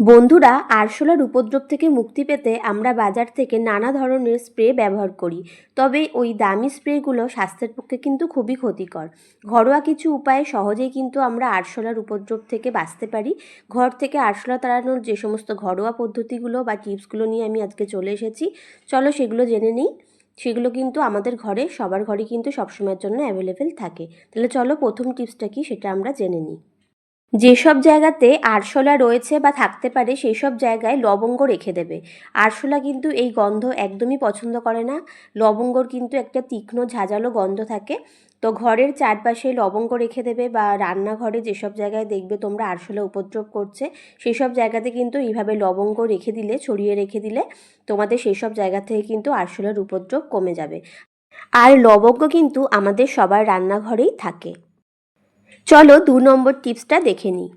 বন্ধুরা, আরশোলার উপদ্রব থেকে মুক্তি পেতে আমরা বাজার থেকে নানা ধরনের স্প্রে ব্যবহার করি। তবে ওই দামি স্প্রেগুলো স্বাস্থ্যের পক্ষে কিন্তু খুবই ক্ষতিকর। ঘরোয়া কিছু উপায়ে সহজেই কিন্তু আমরা আরশোলার উপদ্রব থেকে বাঁচতে পারি। ঘর থেকে আরশোলা তাড়ানোর যে সমস্ত ঘরোয়া পদ্ধতিগুলো বা টিপসগুলো নিয়ে আমি আজকে চলে এসেছি, চলো সেগুলো জেনে নিই। সেগুলো কিন্তু আমাদের ঘরে, সবার ঘরে কিন্তু সবসময়ের জন্য অ্যাভেলেবেল থাকে। তাহলে চলো প্রথম টিপসটা কি সেটা আমরা জেনে নিই। যেসব জায়গাতে আরশোলা রয়েছে বা থাকতে পারে সেই সব জায়গায় লবঙ্গ রেখে দেবে। আরশোলা কিন্তু এই গন্ধ একদমই পছন্দ করে না। লবঙ্গর কিন্তু একটা তীক্ষ্ণ, ঝাঁঝালো গন্ধ থাকে। তো ঘরের চারপাশে লবঙ্গ রেখে দেবে বা রান্নাঘরে যেসব জায়গায় দেখবে তোমরা আরশোলা উপদ্রব করছে সেই সব জায়গাতে কিন্তু এইভাবে লবঙ্গ রেখে দিলে, ছড়িয়ে রেখে দিলে তোমাদের সেই সব জায়গা থেকে কিন্তু আরশোলার উপদ্রব কমে যাবে। আর লবঙ্গ কিন্তু আমাদের সবার রান্নাঘরেই থাকে। চলো দু নম্বর টিপসটা দেখে নিই।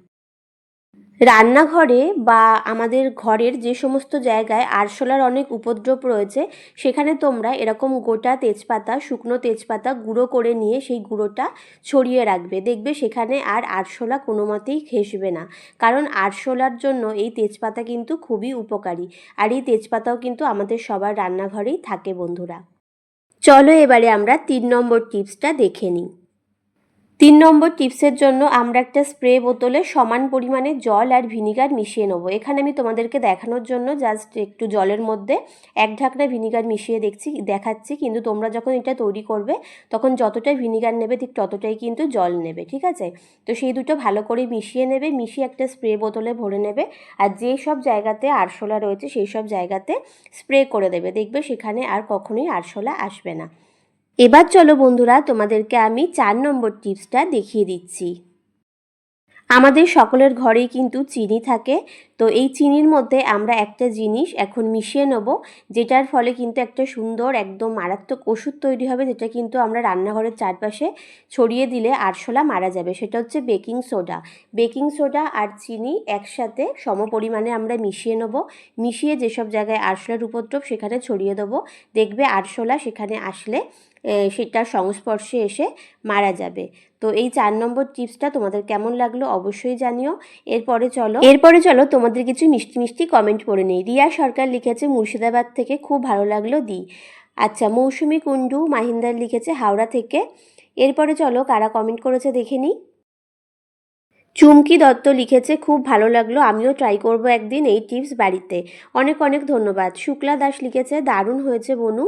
রান্নাঘরে বা আমাদের ঘরের যে সমস্ত জায়গায় আরশোলার অনেক উপদ্রব রয়েছে, সেখানে তোমরা এরকম গোটা তেজপাতা, শুকনো তেজপাতা গুঁড়ো করে নিয়ে সেই গুঁড়োটা ছড়িয়ে রাখবে। দেখবে সেখানে আর আরশোলা কোনো মতেই ঘেসবে না। কারণ আরশোলার জন্য এই তেজপাতা কিন্তু খুবই উপকারী। আর এই তেজপাতাও কিন্তু আমাদের সবার রান্নাঘরেই থাকে বন্ধুরা। চলো এবারে আমরা তিন নম্বর টিপসটা দেখে নিই। তিন নম্বর টিপসের জন্য আমরা একটা স্প্রে বোতলে সমান পরিমাণে জল আর ভিনিগার মিশিয়ে নেব। এখানে আমি তোমাদেরকে দেখানোর জন্য জাস্ট একটু জলের মধ্যে এক ঢাকনা ভিনিগার মিশিয়ে দেখছি, দেখাচ্ছি। কিন্তু তোমরা যখন এটা তৈরি করবে, তখন যতটাই ভিনিগার নেবে ঠিক ততটাই কিন্তু জল নেবে, ঠিক আছে? তো সেই দুটো ভালো করে মিশিয়ে নেবে, মিশিয়ে একটা স্প্রে বোতলে ভরে নেবে আর যেই সব জায়গাতে আরশোলা রয়েছে, সেই সব জায়গাতে স্প্রে করে দেবে। দেখবে সেখানে আর কখনোই আরশোলা আসবে না। এবার চলো বন্ধুরা, তোমাদেরকে আমি চার নম্বর টিপসটা দেখিয়ে দিচ্ছি। আমাদের সকলের ঘরেই কিন্তু চিনি থাকে তো এই চিনির মধ্যে আমরা একটা জিনিস এখন মিশিয়ে নেব, যেটার ফলে কিন্তু একটা সুন্দর একদম মারাত্মক ওষুধ তৈরি হবে, যেটা কিন্তু আমরা রান্নাঘরের চারপাশে ছড়িয়ে দিলে আরশোলা মারা যাবে। সেটা হচ্ছে বেকিং সোডা। বেকিং সোডা আর চিনি একসাথে সম পরিমাণে আমরা মিশিয়ে নেব। মিশিয়ে যেসব জায়গায় আরশোলার উপদ্রব, সেখানে ছড়িয়ে দেবো। দেখবে আরশোলা সেখানে আসলে সেটার সংস্পর্শে এসে মারা যাবে। তো এই চার নম্বর টিপসটা তোমাদের কেমন লাগল অবশ্যই জানিও। এরপরে চলো এরপরে চলো তোমাদের কিছু মিষ্টি মিষ্টি কমেন্ট পড়ে নেই। রিয়া সরকার লিখেছে, মুর্শিদাবাদ থেকে খুব ভালো লাগল দি। আচ্ছা মৌসুমি কুণ্ডু মাহিন্দার লিখেছে, হাওড়া থেকে। এরপরে চলো কারা কমেন্ট করেছে দেখে নিই। চুমকি দত্ত লিখেছে, খুব ভালো লাগল, আমিও ট্রাই করব একদিন এই টিপস বাড়িতে। অনেক অনেক ধন্যবাদ। শুক্লা দাস লিখেছে, দারুণ হয়েছে বনু।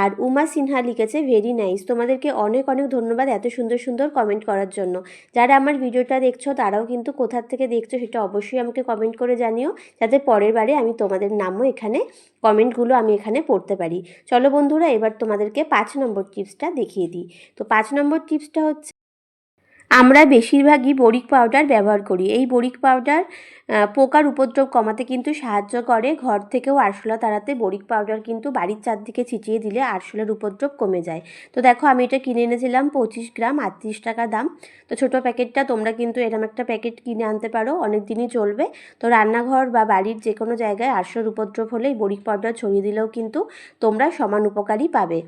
আর উমা সিনহা লিখেছে ভেরি নাইস তোমাদেরকে অনেক অনেক ধন্যবাদ এত সুন্দর সুন্দর কমেন্ট করার জন্য। যারা আমার ভিডিওটা দেখছ, তারাও কিন্তু কোথার থেকে দেখছ সেটা অবশ্যই আমাকে কমেন্ট করে জানিও, যাতে পরের বারে আমি তোমাদের নামও এখানে কমেন্টগুলো আমি এখানে পড়তে পারি। চলো বন্ধুরা, এবার তোমাদেরকে পাঁচ নম্বর টিপসটা দেখিয়ে দিই। তো পাঁচ নম্বর টিপসটা হচ্ছে আমরা বেশিরভাগই বরিক পাউডার ব্যবহার করি। এই বরিক পাউডার পোকার উপদ্রব কমাতে কিন্তু সাহায্য করে। ঘর থেকেও আরশোলা তাড়াতে বরিক পাউডার কিন্তু বাড়ির চারদিকে ছিটিয়ে দিলে আরশোলার উপদ্রব কমে যায়। তো দেখো, আমি এটা কিনে এনেছিলাম পঁচিশ গ্রাম, আটত্রিশ টাকা দাম। তো ছোটো প্যাকেটটা তোমরা কিন্তু এরম একটা প্যাকেট কিনে আনতে পারো, অনেক দিনই চলবে। তো রান্নাঘর বা বাড়ির যে কোনো জায়গায় আরশোর উপদ্রব হলে এই বরিক পাউডার ছড়িয়ে দিলেও কিন্তু তোমরা সমান উপকারই পাবে।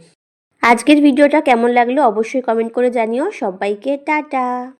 আজকের ভিডিওটা কেমন লাগল অবশ্যই কমেন্ট করে জানিও। সবাইকে টাটা।